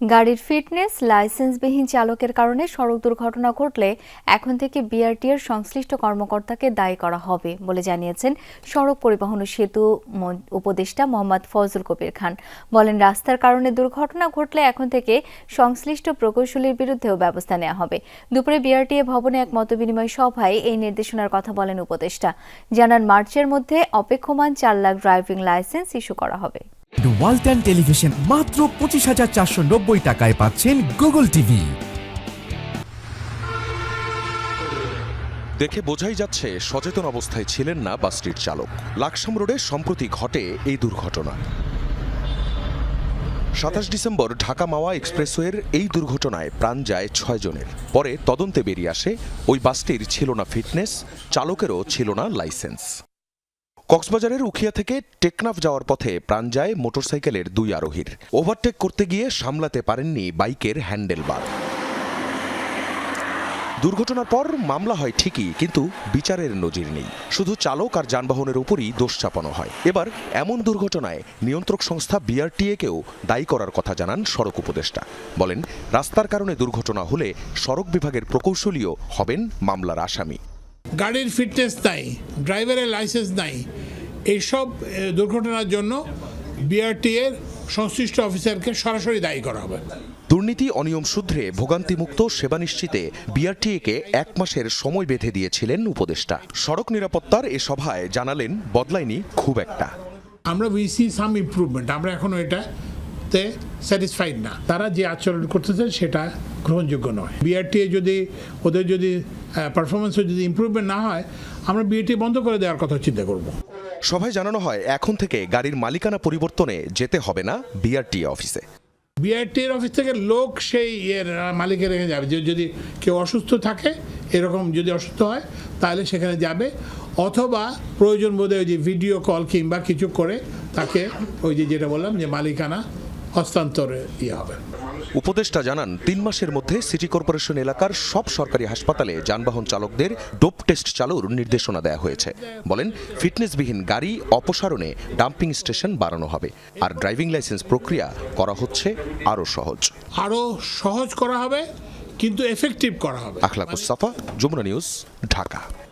গাড়ির ফিটনেস, লাইসেন্সবিহীন চালকের কারণে সড়ক দুর্ঘটনা ঘটলে এখন থেকে বিআরটিএর সংশ্লিষ্ট কর্মকর্তাকে দায়ী করা হবে বলে জানিয়েছেন সড়ক পরিবহন সেতু উপদেষ্টা মোহাম্মদ ফজল কবির খান। বলেন, রাস্তার কারণে দুর্ঘটনা ঘটলে এখন থেকে সংশ্লিষ্ট প্রকৌশলীর বিরুদ্ধেও ব্যবস্থা নেওয়া হবে। দুপুরে বিআরটিএ ভবনে এক মতবিনিময় সভায় এই নির্দেশনার কথা বলেন উপদেষ্টা। জানান, মার্চের মধ্যে অপেক্ষমান চার লাখ ড্রাইভিং লাইসেন্স ইস্যু করা হবে। ওয়ালটন টেলিভিশন মাত্র পঁচিশ হাজার চারশো নব্বই টাকায় পাচ্ছেন গুগল টিভি। দেখে বোঝাই যাচ্ছে, সচেতন অবস্থায় ছিলেন না বাসটির চালক। লাকসাম রোডে সম্প্রতি ঘটে এই দুর্ঘটনা। সাতাশ ডিসেম্বর ঢাকা মাওয়া এক্সপ্রেসওয়ের এই দুর্ঘটনায় প্রাণ যায় ছয় জনের পরে তদন্তে বেরিয়ে আসে, ওই বাসটির ছিল না ফিটনেস, চালকেরও ছিল না লাইসেন্স। কক্সবাজারের উখিয়া থেকে টেকনাফ যাওয়ার পথে প্রাণ যায় মোটরসাইকেলের দুই আরোহীর। ওভারটেক করতে গিয়ে সামলাতে পারেননি বাইকের হ্যান্ডেলবার। দুর্ঘটনার পর মামলা হয় ঠিকই, কিন্তু বিচারের নজির নেই। শুধু চালক আর যানবাহনের উপরই দোষ চাপানো হয়। এবার এমন দুর্ঘটনায় নিয়ন্ত্রক সংস্থা বিআরটিএকেও দায়ী করার কথা জানান সড়ক উপদেষ্টা। বলেন, রাস্তার কারণে দুর্ঘটনা হলে সড়ক বিভাগের প্রকৌশলীও হবেন মামলার আসামি। গাড়ির ফিটনেস নাই ড্রাইভারের লাইসেন্স নাই এইসব দুর্ঘটনার জন্য বিআরটি এর সংশ্লিষ্ট অফিসারকে সরাসরি দায়ী করা হবে। দুর্নীতি অনিয়ম শুধরে ভোগান্তিমুক্ত সেবা নিশ্চিতে বিআরটিএকে এক মাসের সময় বেঁধে দিয়েছিলেন উপদেষ্টা। সড়ক নিরাপত্তার এ সভায় জানালেন বদলায়নি খুব একটা। আমরা উইসি সাম ইম্প্রুভমেন্ট আমরা এখনও এটাতে স্যাটিসফাইড না। তারা যে আচরণ করতেছে সেটা গ্রহণযোগ্য নয়। বিআরটিএ যদি ওদের যদি পারফরমেন্সে যদি ইমপ্রুভমেন্ট না হয় আমরা বিআরটি বন্ধ করে দেওয়ার কথা চিন্তা করব। সভায় জানানো হয়, এখন থেকে গাড়ির মালিকানা পরিবর্তনে যেতে হবে না বিআরটিএ অফিসে। বিআরটি এর অফিস থেকে লোক সেই এর মালিকের রেখে যাবে। যদি কেউ অসুস্থ থাকে, এরকম যদি অসুস্থ হয়, তাহলে সেখানে যাবে। অথবা প্রয়োজন বোধে ওই যে ভিডিও কল কিংবা কিছু করে তাকে ওই যে যেটা বললাম যে মালিকানা হস্তান্তরে ইয়ে হবে। উপদেষ্টা জানান তিন মাসের মধ্যে সিটি কর্পোরেশন এলাকার সব সরকারি হাসপাতালে যানবাহন চালকদের ডোপ টেস্ট চালুর নির্দেশনা দেওয়া হয়েছে। বলেন ফিটনেসবিহীন গাড়ি অপসারণে ডাম্পিং স্টেশন বাড়ানো হবে। আর ড্রাইভিং লাইসেন্স প্রক্রিয়া করা হচ্ছে আরও সহজ। আরও সহজ করা হবে কিন্তু এফেক্টিভ করা হবে। আখলাকুস সাফা যমুনা নিউজ ঢাকা।